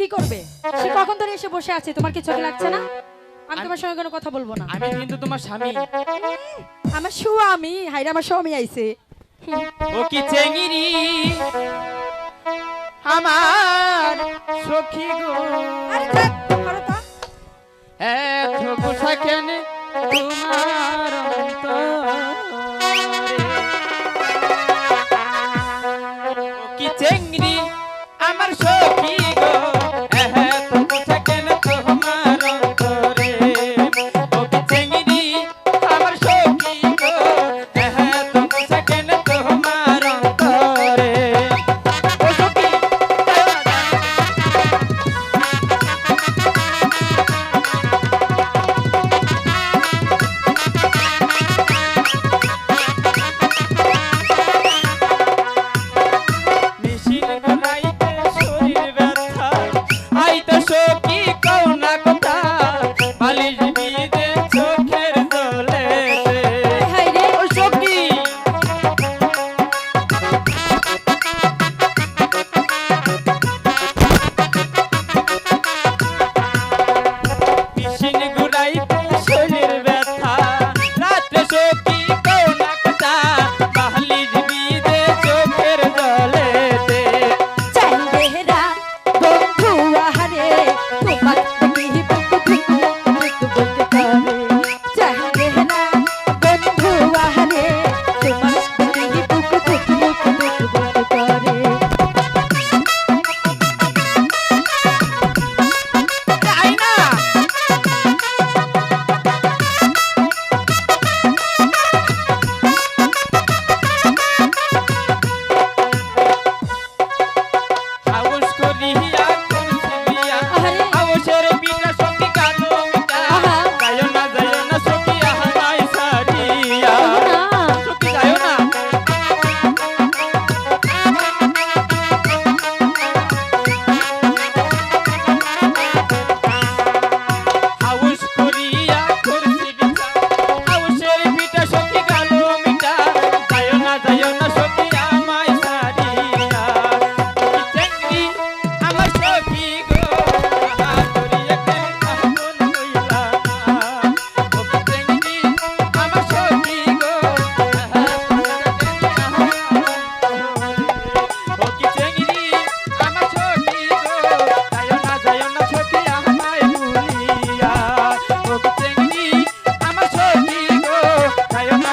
কি করবে? সে কখন ধরে এসে বসে আছে? তোমার কি চোখে লাগছে না? আমি তোমার সঙ্গে কোনো কথা বলব না। আমি কিন্তু তোমার স্বামী। আমার স্বামী? হাইরে আমার স্বামী আইছে। ও কি চেঙ্গিরি আমার সখী গো। আরে থাক ভারতা হ্যাঁ কেনে